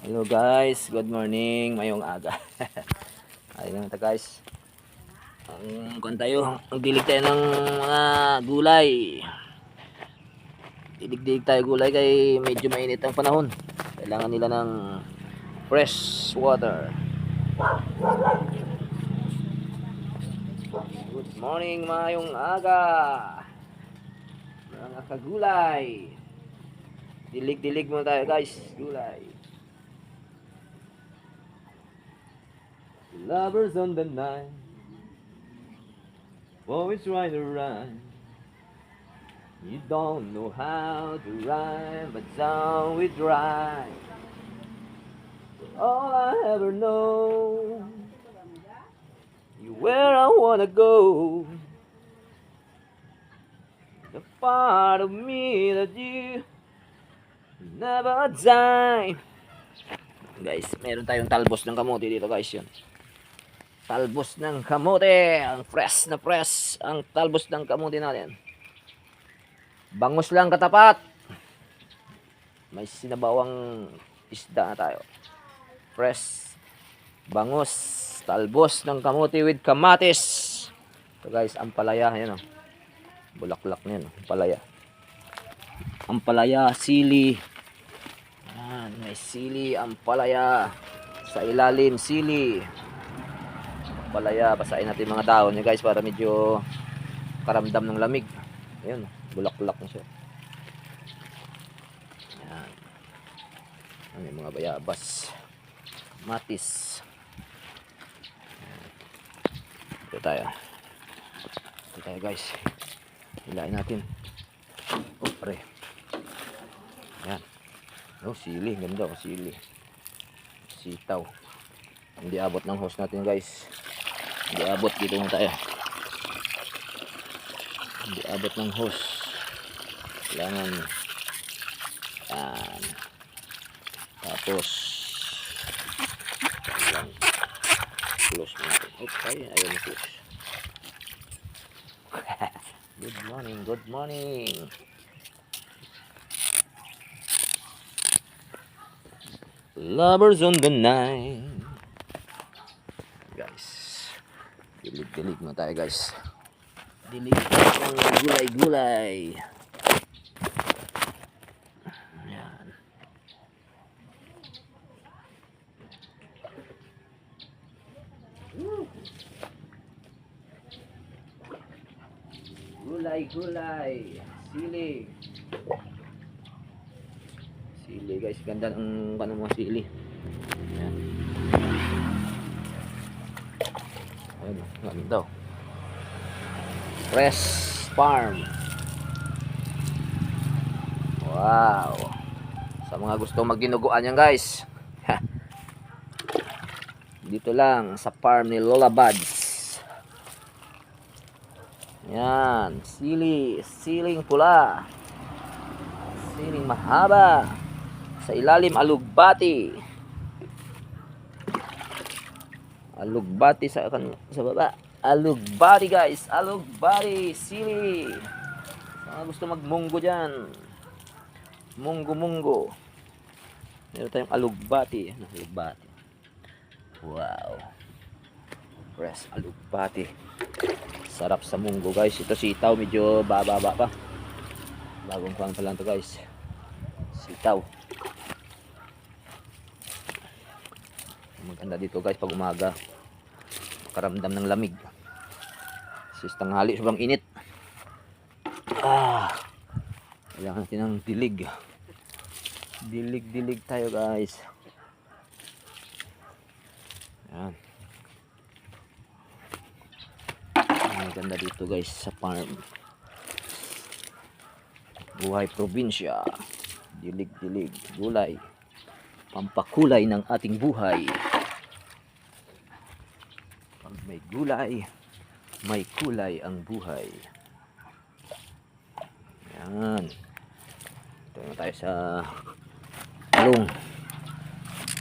Hello guys, good morning, mayong aga. Ayun na guys. Ang kun tayo, ang dilig tayo ng mga gulay. Dilig-dilig tayo gulay kay medyo mainit ang panahon. Kailangan nila ng fresh water. Good morning, mayong aga. Mga kagulay. Dilig-dilig muna tayo guys, gulay. Lovers on the night. Always trying to rhyme You don't know how to rhyme But so we try All I ever know You where I wanna go. The part of me that you Never die. Guys, meron tayong talbos ng kamote dito guys yun talbos ng kamote. Ang fresh na fresh ang talbos ng kamote natin. Bangus lang katapat. May sinabawang isda na tayo. Fresh. Bangus. Talbos ng kamote with kamatis. So guys, ang palaya. Yan o. Bulaklak na yan. oh, Palaya. Ang palaya, sili. Yan, may sili, ang palaya. Sa ilalim, sili palaya, basahin natin mga dahon niya guys para medyo karamdam ng lamig. Ayun, bulaklak na siya. Ano yung mga bayabas. Matis. Ito tayo. Ito tayo guys. Hilain natin. Oh, pre. Ayan. Oh, sili. Ganda oh, sili. Sitaw. Hindi abot ng hose natin guys. Hindi abot dito na tayo. Hindi abot ng hose. Kailangan yan. Tapos lang close natin. Okay, ayun close. good morning, good morning. Lovers on the night. Guys. Dilig-dilig mo tayo guys. Dilig gulay-gulay. Yan. Gulay-gulay. Sili. Sili guys. Ganda ng ano mga sili. Yan. Ayun, ganun daw. Fresh Farm. Wow. Sa mga gusto magdinuguan yan guys. Dito lang sa farm ni Lola Buds. Yan, sili, siling pula. Siling mahaba. Sa ilalim alugbati. Alugbati sa kan sa baba. Alugbati guys, alugbati, sili. Mga gusto magmunggo diyan. Munggo munggo. Meron tayong alugbati, ano, alugbati. Wow. Fresh alugbati. Sarap sa munggo guys. Ito sitaw medyo bababa pa. Bagong kuhan pa lang to guys. Sitaw. Maganda dito guys pag umaga. Karamdam ng lamig. Sis tanghali sobrang init. Ah. Kailangan natin ng dilig. Dilig-dilig tayo guys. Yan. Maganda dito guys sa farm. Buhay probinsya. Dilig-dilig. Gulay. Pampakulay ng ating buhay. Pag may gulay, may kulay ang buhay. Yan. Ito na tayo sa talong.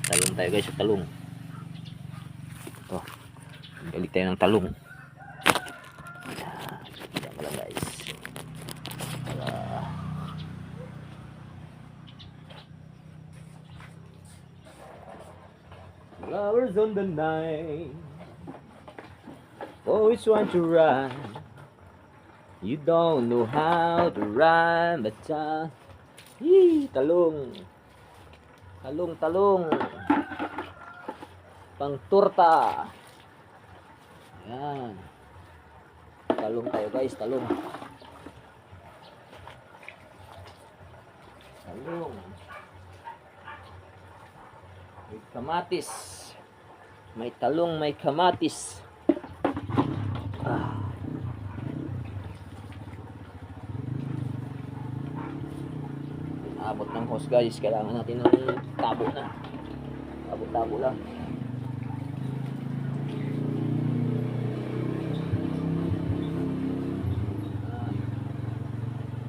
Talong tayo guys sa talong. Ito. Galit tayo ng talong. Yan mo lang guys. Para Flowers on the night. Always want to run. You don't know how to run, but uh, Yee, talong. Talong, talong. Pang turta. Yan. Talong tayo guys, talong. Talong. May kamatis. May talong, may kamatis. Abot ng hose guys, kailangan natin ng tabo na. Tabo-tabo lang.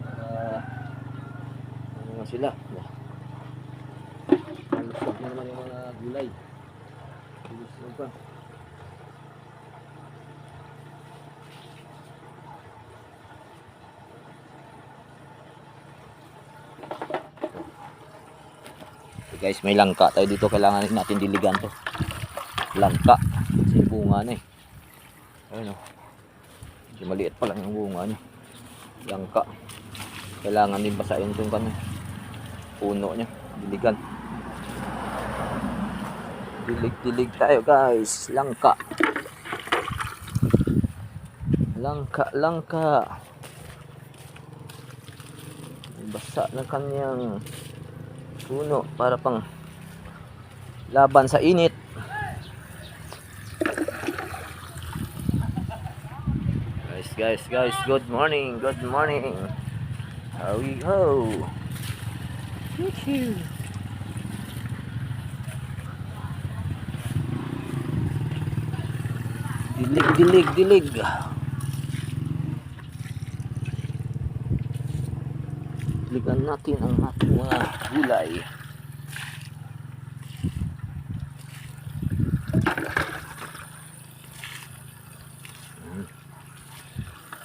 Ah, ano nga sila? Malusog na naman yung mga gulay. Malusog pa. Guys, may langka tayo dito. Kailangan natin diligan to. Langka. Kasi bunga na eh. Ayun o. Medyo maliit pa lang yung bunga niya. Langka. Kailangan din basahin itong kanya. Puno niya. Diligan. Dilig-dilig tayo guys. Langka. Langka, langka. Basa ng kanyang puno para pang laban sa init. Guys, guys, guys, good morning, good morning. How we go? Choo-choo. Dilig, dilig, dilig. Diligan natin ang ating mga gulay.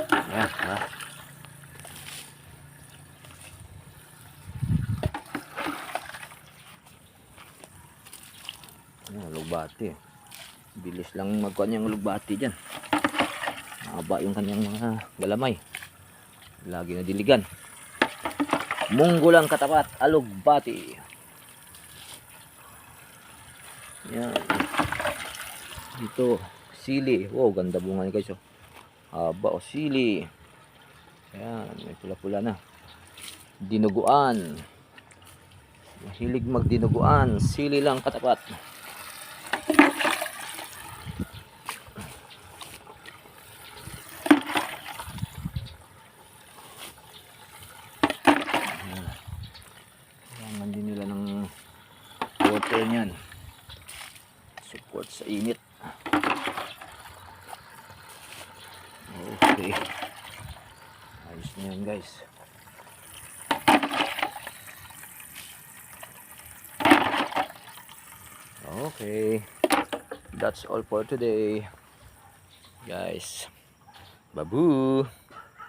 Ayan, ha. Ayan, lugbati. Bilis lang magkuhan yung lugbati dyan. Mahaba yung kanyang mga galamay. Lagi na diligan. Munggo lang katapat, alugbati. Yan. Dito, sili. Wow, ganda bunga niya guys. Oh. Haba o sili. Ayan, may pula-pula na. Dinuguan. Mahilig magdinuguan. Sili lang katapat. Kailangan din nila ng water niyan. Support sa init. Okay. Ayos na yan guys. Okay. That's all for today. Guys. Babu.